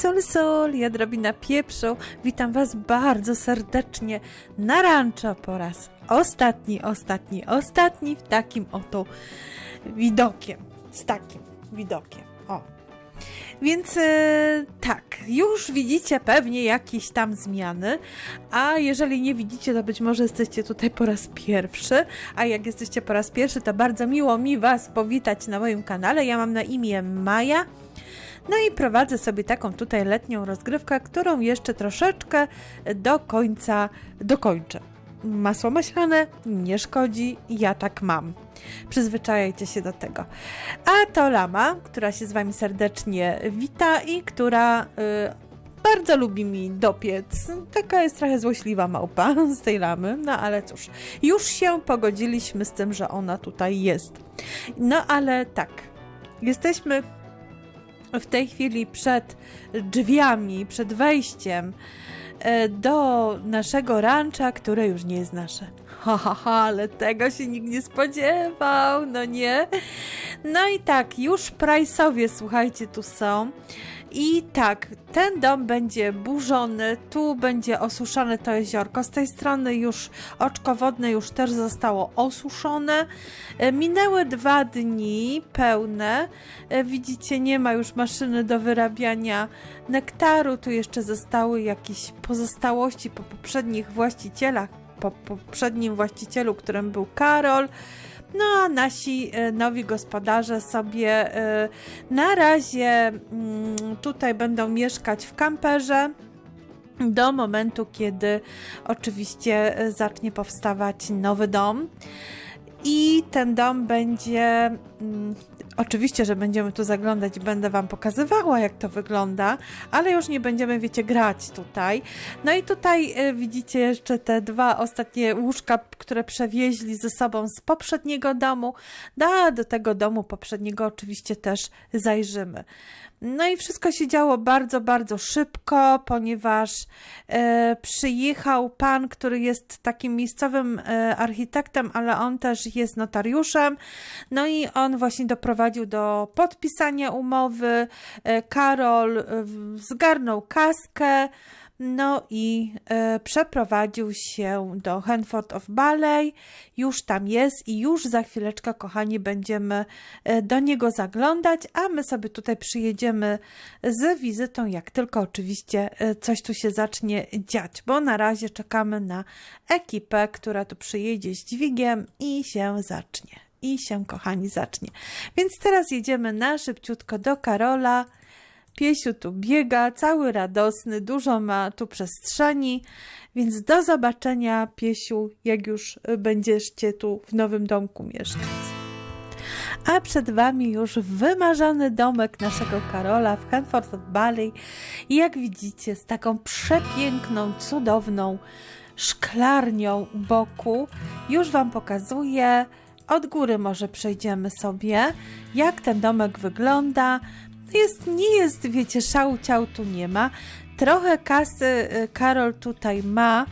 Sol, sol, ja pieprzu. Witam Was bardzo serdecznie na rancho po raz ostatni, ostatni, ostatni w takim oto widokiem. Z takim widokiem. O. Więc e, tak, już widzicie pewnie jakieś tam zmiany, a jeżeli nie widzicie, to być może jesteście tutaj po raz pierwszy, a jak jesteście po raz pierwszy, to bardzo miło mi Was powitać na moim kanale. Ja mam na imię Maja. No i prowadzę sobie taką tutaj letnią rozgrywkę, którą jeszcze troszeczkę do końca dokończę. Masło maślane nie szkodzi, ja tak mam. Przyzwyczajajcie się do tego. A to Lama, która się z Wami serdecznie wita i która y, bardzo lubi mi dopiec. Taka jest trochę złośliwa małpa z tej lamy, no ale cóż, już się pogodziliśmy z tym, że ona tutaj jest. No ale tak, jesteśmy w tej chwili przed drzwiami, przed wejściem e, do naszego rancha, które już nie jest nasze. Ha, ha, ha, ale tego się nikt nie spodziewał, no nie? No i tak, już Price'owie, słuchajcie, tu są. I tak, ten dom będzie burzony, tu będzie osuszone to jeziorko. Z tej strony już oczko wodne już też zostało osuszone. E, Minęły dwa dni pełne. E, Widzicie, nie ma już maszyny do wyrabiania nektaru. Tu jeszcze zostały jakieś pozostałości po poprzednich właścicielach, po poprzednim właścicielu, którym był Karol. No a nasi e, nowi gospodarze sobie e, na razie mm, tutaj będą mieszkać w kamperze do momentu, kiedy oczywiście e, zacznie powstawać nowy dom. I ten dom będzie. Oczywiście, że będziemy tu zaglądać i będę Wam pokazywała, jak to wygląda, ale już nie będziemy, wiecie, grać tutaj. No i tutaj e, widzicie jeszcze te dwa ostatnie łóżka, które przewieźli ze sobą z poprzedniego domu. Da, do tego domu poprzedniego oczywiście też zajrzymy. No i wszystko się działo bardzo, bardzo szybko, ponieważ e, przyjechał pan, który jest takim miejscowym e, architektem, ale on też jest notariuszem. No i on właśnie doprowadził do podpisania umowy. E, Karol e, zgarnął kaskę. No i e, przeprowadził się do Hanford of Ballet. Już tam jest i już za chwileczkę, kochani, będziemy e, do niego zaglądać, a my sobie tutaj przyjedziemy z wizytą, jak tylko oczywiście e, coś tu się zacznie dziać, bo na razie czekamy na ekipę, która tu przyjedzie z dźwigiem i się zacznie. I się, kochani, zacznie. Więc teraz jedziemy na szybciutko do Karola. Piesiu tu biega, cały radosny, dużo ma tu przestrzeni, więc do zobaczenia, Piesiu, jak już będziecie tu w nowym domku mieszkać. A przed Wami już wymarzony domek naszego Karola w Hanford Valley. I jak widzicie, z taką przepiękną, cudowną szklarnią u boku. Już Wam pokazuję. Od góry może przejdziemy sobie, jak ten domek wygląda. Jest, nie jest, wiecie, szału ciał tu nie ma. Trochę kasy y, Karol tutaj ma,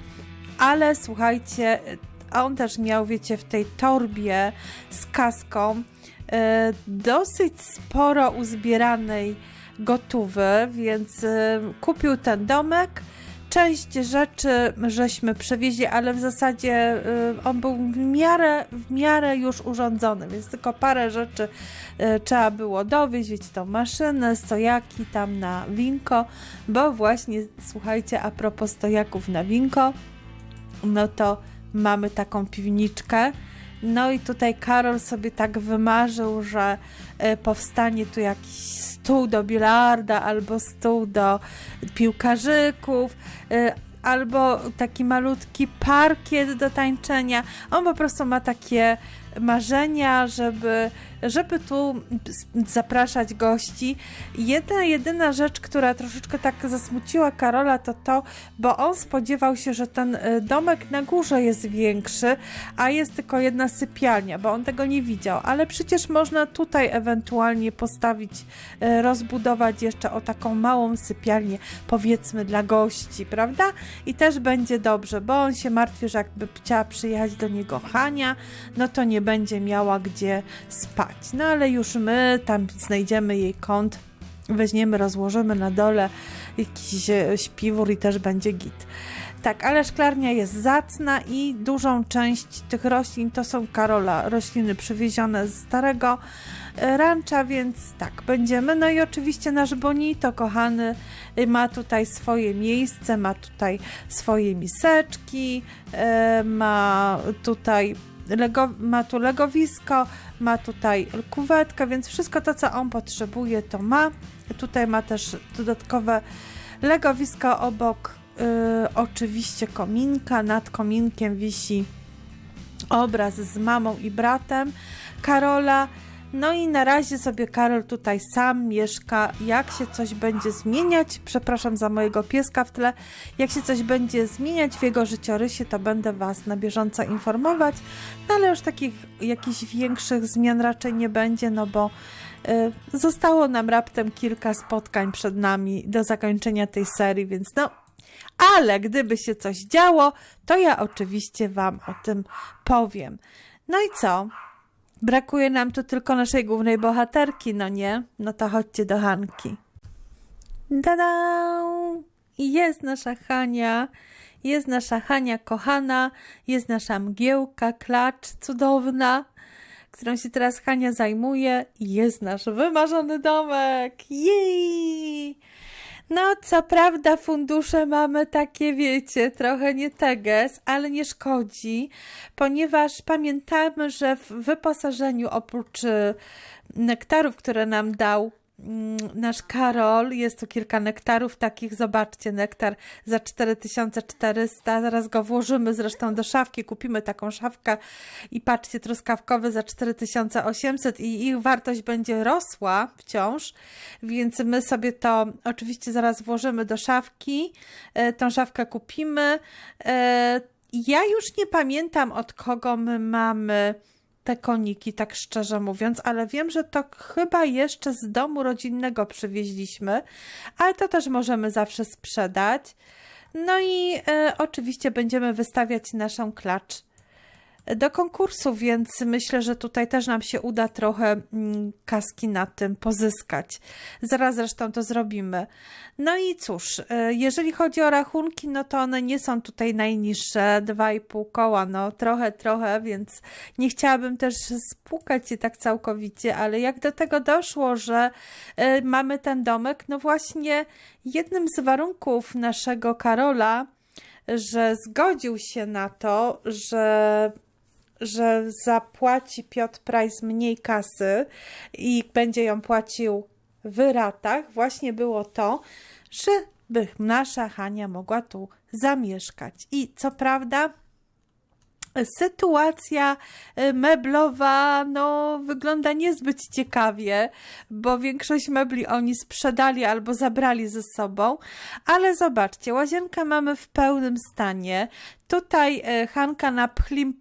ale słuchajcie, y, on też miał, wiecie, w tej torbie z kaską y, dosyć sporo uzbieranej gotówy, więc kupił ten domek. Część rzeczy żeśmy przewieźli, ale w zasadzie y, on był w miarę, w miarę już urządzony, więc tylko parę rzeczy y, trzeba było dowieźć, wiecie, tą maszynę, stojaki tam na winko, bo właśnie, słuchajcie, a propos stojaków na winko, no to mamy taką piwniczkę. No i tutaj Karol sobie tak wymarzył, że e, powstanie tu jakiś stół do bilarda albo stół do piłkarzyków. e, Albo taki malutki parkiet do tańczenia. On po prostu ma takie marzenia, żeby, żeby tu zapraszać gości. Jedna, jedyna rzecz, która troszeczkę tak zasmuciła Karola, to to, bo on spodziewał się, że ten y, domek na górze jest większy, a jest tylko jedna sypialnia, bo on tego nie widział. Ale przecież można tutaj ewentualnie postawić, y, rozbudować jeszcze o taką małą sypialnię, powiedzmy dla gości, prawda? I też będzie dobrze, bo on się martwi, że jakby chciała przyjechać do niego Hania, no to nie będzie miała gdzie spać. No ale już my tam znajdziemy jej kąt, weźmiemy, rozłożymy na dole jakiś e, śpiwór i też będzie git. Tak, ale szklarnia jest zacna i dużą część tych roślin to są Karola, rośliny przywiezione z starego e, rancza, więc tak, będziemy. No i oczywiście nasz Bonito, kochany, y, ma tutaj swoje miejsce, ma tutaj swoje miseczki, e, ma tutaj lego, ma tu legowisko, ma tutaj kuwetkę, więc wszystko to, co on potrzebuje, to ma. Tutaj ma też dodatkowe legowisko obok y, oczywiście kominka. Nad kominkiem wisi obraz z mamą i bratem Karola. No i na razie sobie Karol tutaj sam mieszka. Jak się coś będzie zmieniać, przepraszam za mojego pieska w tle, jak się coś będzie zmieniać w jego życiorysie, to będę Was na bieżąco informować. No ale już takich jakichś większych zmian raczej nie będzie, no bo y, zostało nam raptem kilka spotkań przed nami do zakończenia tej serii, więc no. Ale gdyby się coś działo, to ja oczywiście Wam o tym powiem. No i co? Brakuje nam tu tylko naszej głównej bohaterki, no nie? No to chodźcie do Hanki. Tada! Jest nasza Hania. Jest nasza Hania kochana, jest nasza mgiełka, klacz cudowna, którą się teraz Hania zajmuje. Jest nasz wymarzony domek. Jej! No, co prawda, fundusze mamy takie, wiecie, trochę nie teges, ale nie szkodzi, ponieważ pamiętamy, że w wyposażeniu oprócz y, nektarów, które nam dał nasz Karol, jest tu kilka nektarów takich, zobaczcie, nektar za 4400, zaraz go włożymy zresztą do szafki, kupimy taką szafkę i patrzcie, truskawkowy za 4800 i ich wartość będzie rosła wciąż, więc my sobie to oczywiście zaraz włożymy do szafki, e, tą szafkę kupimy. E, Ja już nie pamiętam od kogo my mamy te koniki, tak szczerze mówiąc, ale wiem, że to chyba jeszcze z domu rodzinnego przywieźliśmy, ale to też możemy zawsze sprzedać. No i e, oczywiście będziemy wystawiać naszą klacz do konkursu, więc myślę, że tutaj też nam się uda trochę mm, kaski na tym pozyskać. Zaraz zresztą to zrobimy. No i cóż, e, jeżeli chodzi o rachunki, no to one nie są tutaj najniższe, 2,5 koła, no trochę, trochę, więc nie chciałabym też spłukać się tak całkowicie, ale jak do tego doszło, że e, mamy ten domek, no właśnie jednym z warunków naszego Karola, że zgodził się na to, że że zapłaci Piotr Price mniej kasy i będzie ją płacił w ratach, właśnie było to, żeby nasza Hania mogła tu zamieszkać. I co prawda, sytuacja y, meblowa no, wygląda niezbyt ciekawie, bo większość mebli oni sprzedali albo zabrali ze sobą, ale zobaczcie, łazienkę mamy w pełnym stanie. Tutaj e, Hanka na pchlim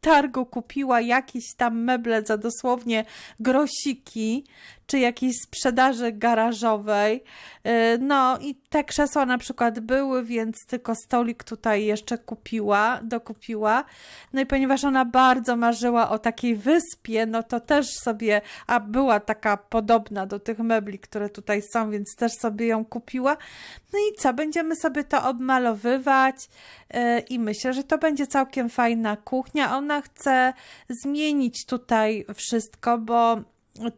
targu kupiła jakieś tam meble za dosłownie grosiki, czy jakiejś sprzedaży garażowej. E, No i te krzesła na przykład były, więc tylko stolik tutaj jeszcze kupiła, dokupiła. No i ponieważ ona bardzo marzyła o takiej wyspie, no to też sobie, a była taka podobna do tych mebli, które tutaj są, więc też sobie ją kupiła. No i co, będziemy sobie to obmalowywać e, i myślę, że to będzie całkiem fajna kuchnia. Ona chce zmienić tutaj wszystko, bo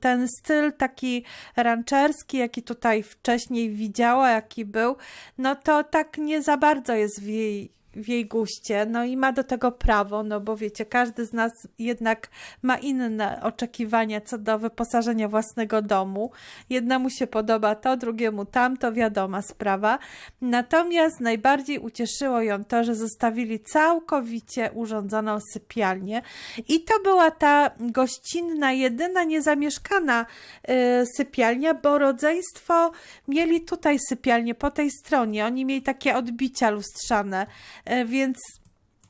ten styl taki rancherski, jaki tutaj wcześniej widziała, jaki był, no to tak nie za bardzo jest w jej w jej guście, no i ma do tego prawo, no bo wiecie, każdy z nas jednak ma inne oczekiwania co do wyposażenia własnego domu. Jednemu się podoba to, drugiemu tamto, wiadoma sprawa. Natomiast najbardziej ucieszyło ją to, że zostawili całkowicie urządzoną sypialnię i to była ta gościnna, jedyna niezamieszkana y, sypialnia, bo rodzeństwo mieli tutaj sypialnię po tej stronie. Oni mieli takie odbicia lustrzane, więc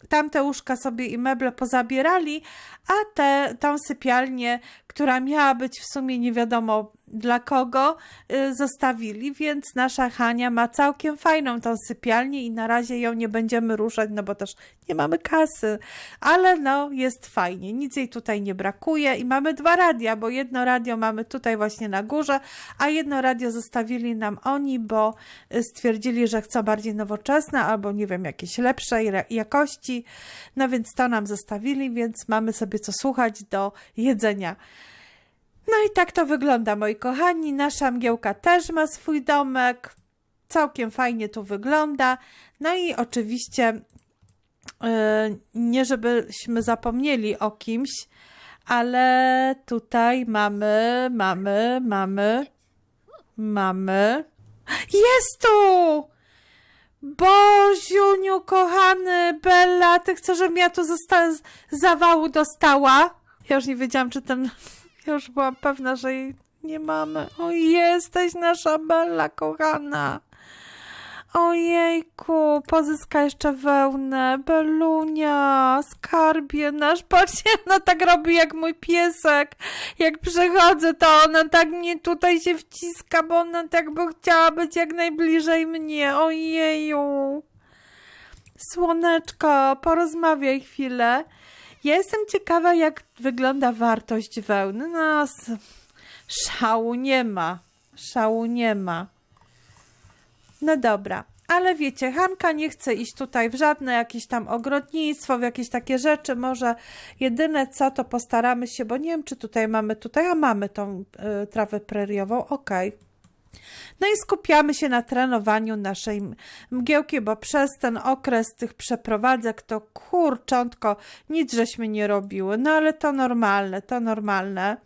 tamte łóżka sobie i meble pozabierali, a tą sypialnię, która miała być w sumie nie wiadomo dla kogo y, zostawili, więc nasza Hania ma całkiem fajną tą sypialnię i na razie ją nie będziemy ruszać, no bo też nie mamy kasy, ale no jest fajnie, nic jej tutaj nie brakuje i mamy dwa radia, bo jedno radio mamy tutaj właśnie na górze, a jedno radio zostawili nam oni, bo y, stwierdzili, że chcą bardziej nowoczesne albo nie wiem, jakieś lepszej jakości, no więc to nam zostawili, więc mamy sobie co słuchać do jedzenia. No i tak to wygląda, moi kochani. Nasza mgiełka też ma swój domek. Całkiem fajnie tu wygląda. No i oczywiście, yy, nie żebyśmy zapomnieli o kimś, ale tutaj mamy, mamy, mamy, mamy. Jest tu! Boziuniu, kochany, Bella, ty chcesz, żebym ja tu zosta- zawału dostała? Ja już nie wiedziałam, czy ten... Ja już byłam pewna, że jej nie mamy. O, jesteś nasza Bella, kochana. Ojejku, pozyska jeszcze wełnę. Belunia, skarbie nasz. Patrzcie, ona tak robi jak mój piesek. Jak przychodzę, to ona tak mnie tutaj się wciska, bo ona tak by chciała być jak najbliżej mnie. Ojeju. Słoneczko, porozmawiaj chwilę. Ja jestem ciekawa, jak wygląda wartość wełny. No, szału nie ma. Szału nie ma. No dobra, ale wiecie, Hanka nie chce iść tutaj w żadne jakieś tam ogrodnictwo, w jakieś takie rzeczy. Może jedyne co, to postaramy się, bo nie wiem, czy tutaj mamy tutaj, a mamy tą y, trawę preriową. Okej. No i skupiamy się na trenowaniu naszej mgiełki, bo przez ten okres tych przeprowadzek to kurczątko, nic żeśmy nie robiły. No ale to normalne, to normalne.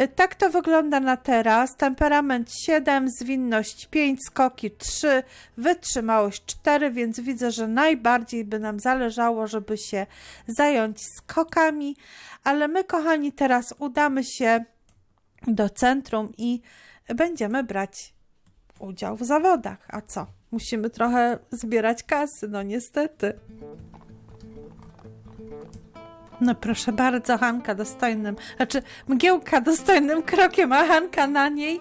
Y, Tak to wygląda na teraz. Temperament 7, zwinność 5, skoki 3, wytrzymałość 4, więc widzę, że najbardziej by nam zależało, żeby się zająć skokami. Ale my, kochani, teraz udamy się do centrum i będziemy brać udział w zawodach. A co? Musimy trochę zbierać kasy, no niestety. No proszę bardzo, Hanka dostojnym, znaczy mgiełka dostojnym krokiem, a Hanka na niej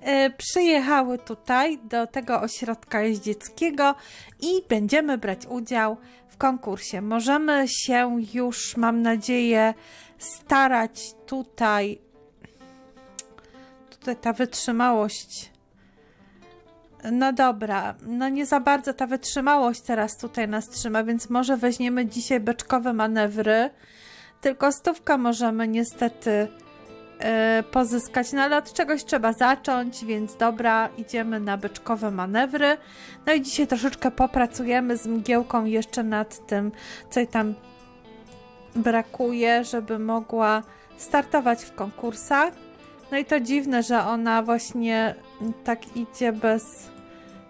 e, przyjechały tutaj do tego ośrodka jeździeckiego i będziemy brać udział w konkursie. Możemy się już, mam nadzieję, starać tutaj. Tutaj ta wytrzymałość. No dobra, no nie za bardzo ta wytrzymałość teraz tutaj nas trzyma, więc może weźmiemy dzisiaj beczkowe manewry. Tylko stówka możemy niestety e, pozyskać, no ale od czegoś trzeba zacząć, więc dobra, idziemy na beczkowe manewry. No i dzisiaj troszeczkę popracujemy z mgiełką jeszcze nad tym, co jej tam brakuje, żeby mogła startować w konkursach. No i to dziwne, że ona właśnie tak idzie bez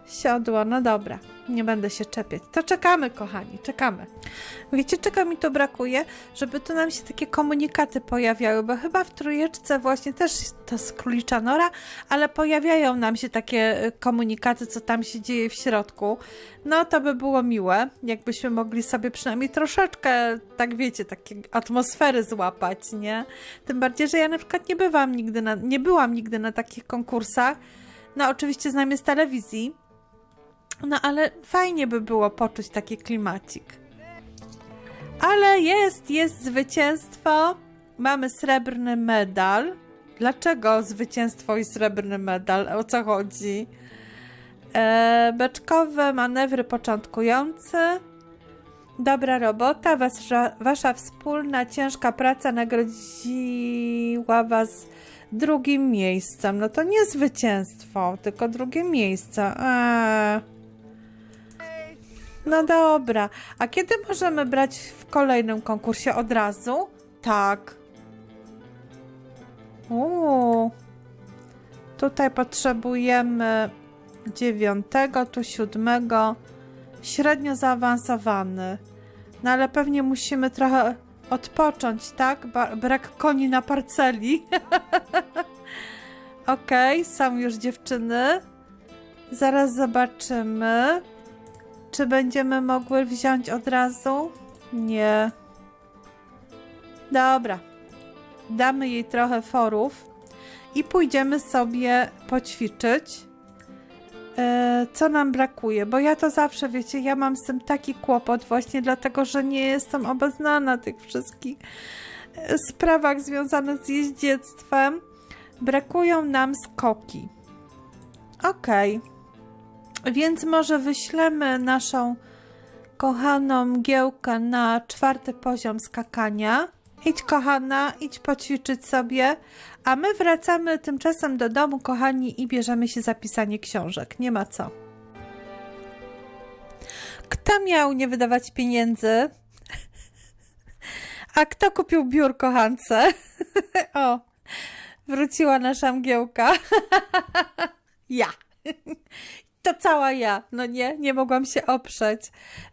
siodła. No dobra, nie będę się czepiać. To czekamy, kochani, czekamy. Wiecie, czego mi to brakuje? Żeby tu nam się takie komunikaty pojawiały, bo chyba w trójeczce właśnie też to z królicza nora, ale pojawiają nam się takie y, komunikaty, co tam się dzieje w środku. No to by było miłe, jakbyśmy mogli sobie przynajmniej troszeczkę, tak wiecie, takie atmosfery złapać, nie? Tym bardziej, że ja na przykład nie bywam nigdy na, nie byłam nigdy na takich konkursach. No oczywiście znam je z telewizji, no ale fajnie by było poczuć taki klimacik. Ale jest, jest zwycięstwo. Mamy srebrny medal. Dlaczego zwycięstwo i srebrny medal? O co chodzi? E, beczkowe manewry początkujące. Dobra robota. Wasza, wasza wspólna, ciężka praca nagrodziła Was drugim miejscem. No to nie zwycięstwo, tylko drugie miejsce. Eee. No dobra. A kiedy możemy brać w kolejnym konkursie od razu? Tak. Uuu. Tutaj potrzebujemy dziewiątego, tu siódmego. Średnio zaawansowany. No ale pewnie musimy trochę odpocząć, tak? Ba- brak koni na parceli. Okej, są już dziewczyny. Zaraz zobaczymy. Czy będziemy mogły wziąć od razu? Nie. Dobra. Damy jej trochę forów. i pójdziemy sobie poćwiczyć. E, co nam brakuje? Bo ja to zawsze, wiecie, ja mam z tym taki kłopot, właśnie dlatego, że nie jestem obeznana tych wszystkich e, sprawach związanych z jeździectwem. Brakują nam skoki. Okej. Więc może wyślemy naszą kochaną Giełkę na czwarty poziom skakania. Idź, kochana, idź poćwiczyć sobie, a my wracamy tymczasem do domu, kochani, i bierzemy się za pisanie książek. Nie ma co. Kto miał nie wydawać pieniędzy? A kto kupił biurko Hance? o, wróciła nasza mgiełka. ja. To cała ja, no nie, nie mogłam się oprzeć,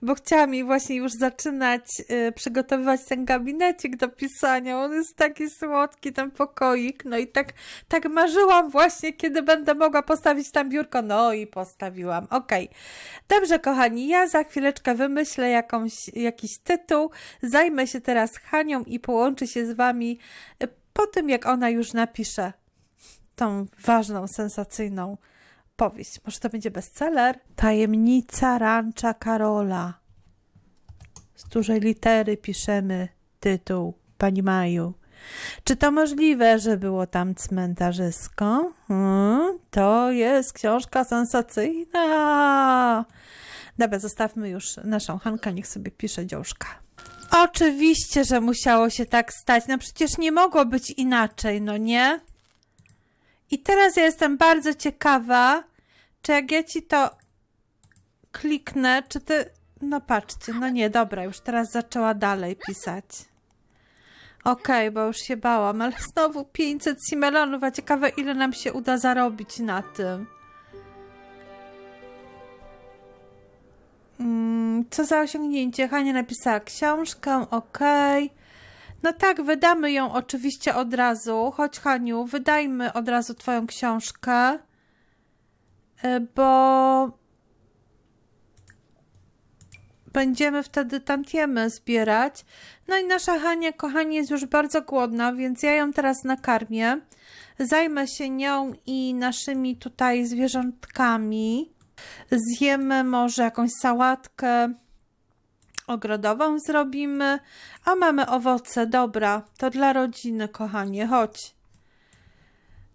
bo chciałam mi właśnie już zaczynać y, przygotowywać ten gabinecik do pisania. On jest taki słodki, ten pokoik. No i tak, tak marzyłam właśnie, kiedy będę mogła postawić tam biurko. No i postawiłam. Okej. Dobrze, kochani, ja za chwileczkę wymyślę jakąś, jakiś tytuł, zajmę się teraz Hanią i połączę się z wami y, po tym, jak ona już napisze tą ważną, sensacyjną powieść. Może to będzie bestseller? Tajemnica rancza Karola. Z dużej litery piszemy tytuł Pani Maju. Czy to możliwe, że było tam cmentarzysko? Hmm, to jest książka sensacyjna. Dobra, zostawmy już naszą Hankę, niech sobie pisze dziążka. Oczywiście, że musiało się tak stać. No przecież nie mogło być inaczej, no nie? I teraz ja jestem bardzo ciekawa, czy jak ja ci to kliknę, czy ty. No patrzcie, no nie, dobra, już teraz zaczęła dalej pisać. Okej, bo już się bałam, ale znowu 500 simelonów, a ciekawe ile nam się uda zarobić na tym. Mm, co za osiągnięcie? Hania napisała książkę, okej. No tak, wydamy ją oczywiście od razu. Chodź, Haniu, wydajmy od razu twoją książkę, e, bo będziemy wtedy tantiemy zbierać. No i nasza Hania, kochani, jest już bardzo głodna, więc ja ją teraz nakarmię. Zajmę się nią i naszymi tutaj zwierzątkami. Zjemy może jakąś sałatkę ogrodową zrobimy, a mamy owoce, dobra, to dla rodziny, kochanie, chodź.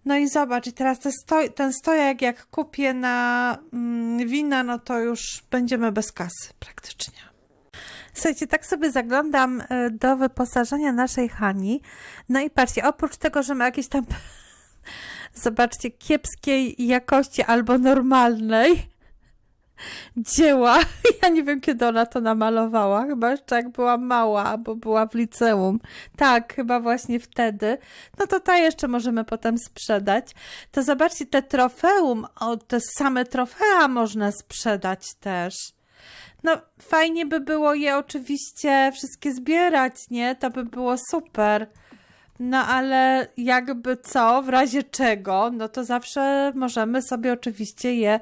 No i zobacz, teraz ten, stoj, ten stojak jak kupię na mm, wina, no to już będziemy bez kasy praktycznie. Słuchajcie, tak sobie zaglądam y, do wyposażenia naszej Hani. No i patrzcie, oprócz tego, że ma jakieś tam, zobaczcie, kiepskiej jakości albo normalnej, dzieła. Ja nie wiem, kiedy ona to namalowała. Chyba jeszcze jak była mała, bo była w liceum. Tak, chyba właśnie wtedy. No to ta jeszcze możemy potem sprzedać. To zobaczcie, te trofeum, o, te same trofea można sprzedać też. No, fajnie by było je oczywiście wszystkie zbierać, nie? To by było super. No ale jakby co, w razie czego, no to zawsze możemy sobie oczywiście je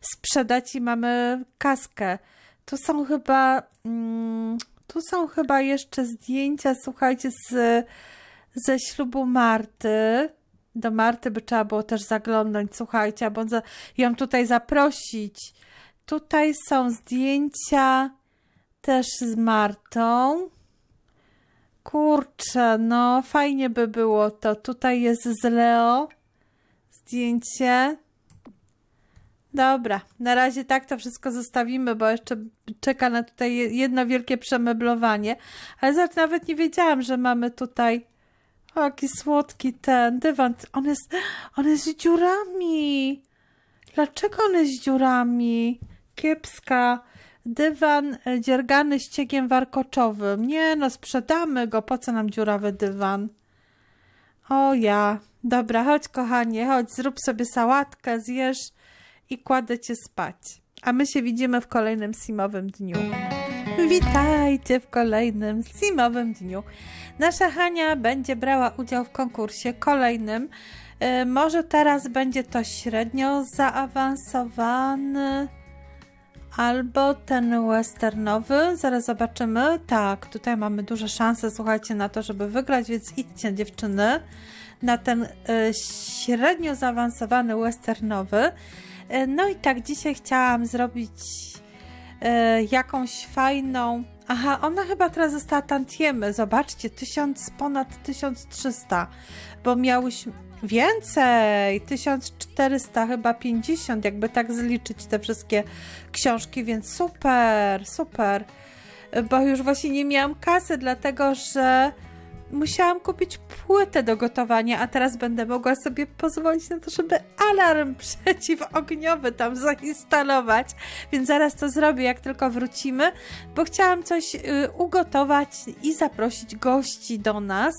sprzedać i mamy kaskę. Tu są chyba, mm, tu są chyba jeszcze zdjęcia, słuchajcie, z, ze ślubu Marty. Do Marty by trzeba było też zaglądać, słuchajcie, albo za, ją tutaj zaprosić. Tutaj są zdjęcia też z Martą. Kurczę, no fajnie by było to. Tutaj jest z Leo zdjęcie. Dobra, na razie tak to wszystko zostawimy, bo jeszcze czeka na tutaj jedno wielkie przemeblowanie. Ale nawet nie wiedziałam, że mamy tutaj o, jaki słodki ten dywan. On jest, on jest z dziurami. Dlaczego on jest z dziurami? Kiepska. Dywan e, dziergany ściegiem warkoczowym. Nie no, sprzedamy go. Po co nam dziurawy dywan? O ja. Dobra, chodź kochanie, chodź, zrób sobie sałatkę, zjesz i kładę cię spać. A my się widzimy w kolejnym simowym dniu. Witajcie w kolejnym simowym dniu. Nasza Hania będzie brała udział w konkursie kolejnym. Yy, może teraz będzie to średnio zaawansowany albo ten westernowy. Zaraz zobaczymy. Tak, tutaj mamy duże szanse, słuchajcie, na to, żeby wygrać, więc idźcie dziewczyny. na ten e, średnio zaawansowany westernowy. E, no i tak, dzisiaj chciałam zrobić e, jakąś fajną. Aha, ona chyba teraz została tantiemy. Zobaczcie, 1000, ponad 1300, bo miałyśmy więcej, 1400, chyba 50, jakby tak zliczyć te wszystkie książki, więc super, super. Bo już właśnie nie miałam kasy, dlatego że musiałam kupić płytę do gotowania, a teraz będę mogła sobie pozwolić na to, żeby alarm przeciwogniowy tam zainstalować. Więc zaraz to zrobię, jak tylko wrócimy, bo chciałam coś y, ugotować i zaprosić gości do nas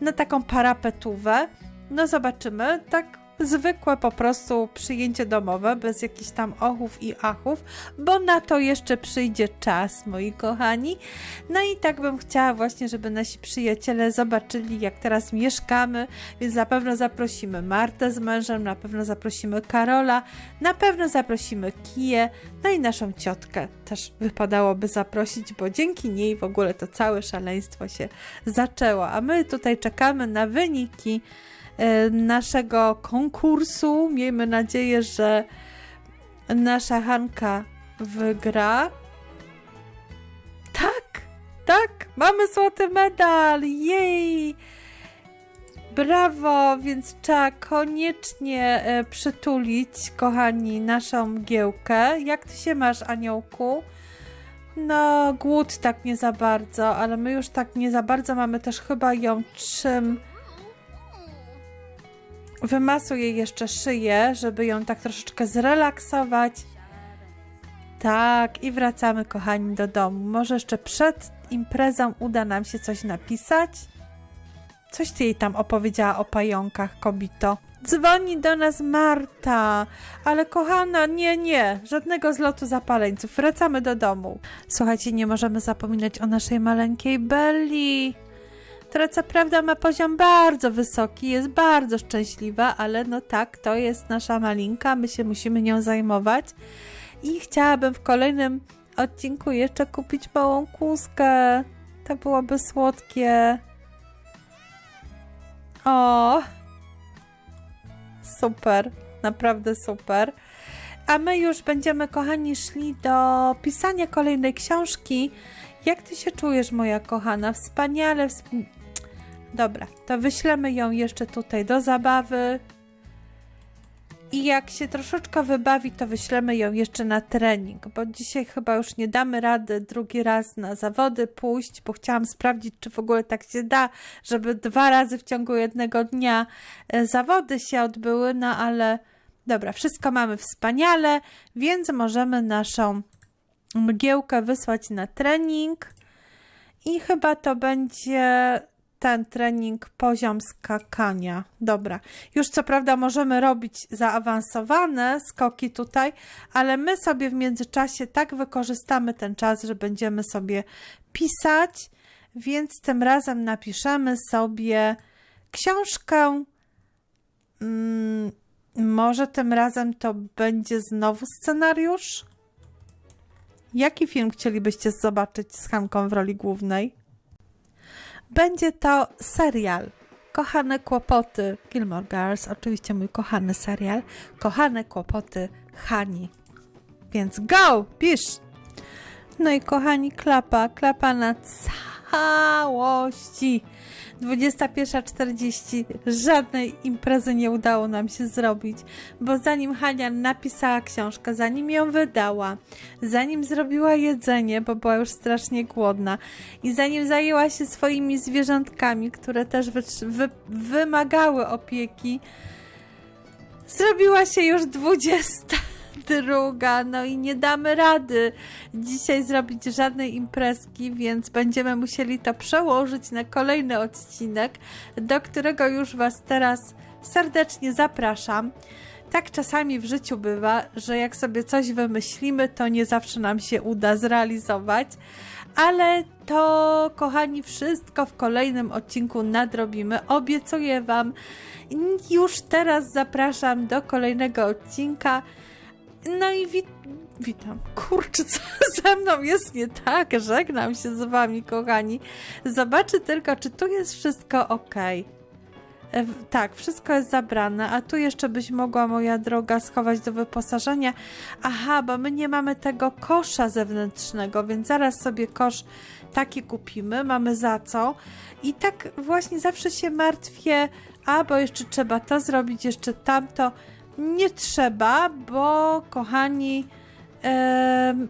na taką parapetówę. No zobaczymy, tak zwykłe po prostu przyjęcie domowe, bez jakichś tam ochów i achów, bo na to jeszcze przyjdzie czas, moi kochani. No i tak bym chciała właśnie, żeby nasi przyjaciele zobaczyli, jak teraz mieszkamy, więc na pewno zaprosimy Martę z mężem, na pewno zaprosimy Karola, na pewno zaprosimy Kiję, no i naszą ciotkę też wypadałoby zaprosić, bo dzięki niej w ogóle to całe szaleństwo się zaczęło, a my tutaj czekamy na wyniki naszego konkursu. Miejmy nadzieję, że nasza Hanka wygra. Tak, tak, mamy złoty medal! Jej! Brawo, więc trzeba koniecznie e, przytulić, kochani, naszą mgiełkę. Jak ty się masz, aniołku? No, głód tak nie za bardzo, ale my już tak nie za bardzo mamy też chyba ją czym. Wymasuję jeszcze szyję, żeby ją tak troszeczkę zrelaksować. Tak, i wracamy, kochani, do domu. Może jeszcze przed imprezą uda nam się coś napisać? Coś ty jej tam opowiedziała o pająkach, kobito. Dzwoni do nas Marta, ale kochana, nie, nie, żadnego zlotu zapaleńców. Wracamy do domu. Słuchajcie, nie możemy zapominać o naszej maleńkiej Belli, która co prawda ma poziom bardzo wysoki, jest bardzo szczęśliwa, ale no tak, to jest nasza malinka, my się musimy nią zajmować. I chciałabym w kolejnym odcinku jeszcze kupić małą kłuskę. To byłoby słodkie. O! Super, naprawdę super. A my już będziemy, kochani, szli do pisania kolejnej książki. Jak ty się czujesz, moja kochana? Wspaniale. Dobra, to wyślemy ją jeszcze tutaj do zabawy. I jak się troszeczkę wybawi, to wyślemy ją jeszcze na trening, bo dzisiaj chyba już nie damy rady drugi raz na zawody pójść, bo chciałam sprawdzić, czy w ogóle tak się da, żeby dwa razy w ciągu jednego dnia e, zawody się odbyły, no ale dobra, wszystko mamy wspaniale, więc możemy naszą mgiełkę wysłać na trening i chyba to będzie ten trening poziom skakania. Dobra. Już co prawda możemy robić zaawansowane skoki tutaj, ale my sobie w międzyczasie tak wykorzystamy ten czas, że będziemy sobie pisać, więc tym razem napiszemy sobie książkę. Mm, może tym razem to będzie znowu scenariusz? Jaki film chcielibyście zobaczyć z Hanką w roli głównej? Będzie to serial. Kochane kłopoty Gilmore Girls, oczywiście mój kochany serial. Kochane kłopoty Hani. Więc go, pisz! No i kochani, klapa, klapa na całości. 21.40 żadnej imprezy nie udało nam się zrobić, bo zanim Hania napisała książkę, zanim ją wydała, zanim zrobiła jedzenie, bo była już strasznie głodna i zanim zajęła się swoimi zwierzątkami, które też wy, wy, wymagały opieki, zrobiła się już 20 druga, no i nie damy rady dzisiaj zrobić żadnej imprezki, więc będziemy musieli to przełożyć na kolejny odcinek, do którego już Was teraz serdecznie zapraszam. Tak czasami w życiu bywa, że jak sobie coś wymyślimy, to nie zawsze nam się uda zrealizować, ale to, kochani, wszystko w kolejnym odcinku nadrobimy. Obiecuję Wam. Już teraz zapraszam do kolejnego odcinka. No i wit witam. Kurczę, co ze mną jest nie tak? Żegnam się z wami, kochani. Zobaczę tylko, czy tu jest wszystko ok. E, Tak, wszystko jest zabrane, a tu jeszcze byś mogła, moja droga, schować do wyposażenia. Aha, bo my nie mamy tego kosza zewnętrznego, więc zaraz sobie kosz taki kupimy, mamy za co. I tak właśnie zawsze się martwię, a bo jeszcze trzeba to zrobić, jeszcze tamto. Nie trzeba, bo kochani, em,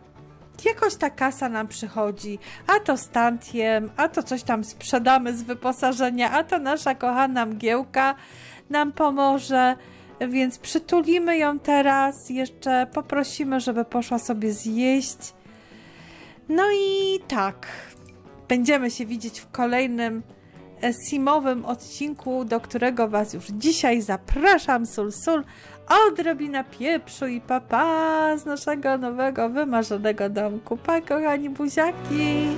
jakoś ta kasa nam przychodzi. A to stantiem, a to coś tam sprzedamy z wyposażenia, a to nasza kochana mgiełka nam pomoże. Więc przytulimy ją teraz, jeszcze poprosimy, żeby poszła sobie zjeść. No i tak, będziemy się widzieć w kolejnym e, simowym odcinku, do którego Was już dzisiaj zapraszam. Sul, sul, odrobina pieprzu i papa z naszego nowego, wymarzonego domku. Pa, kochani buziaki!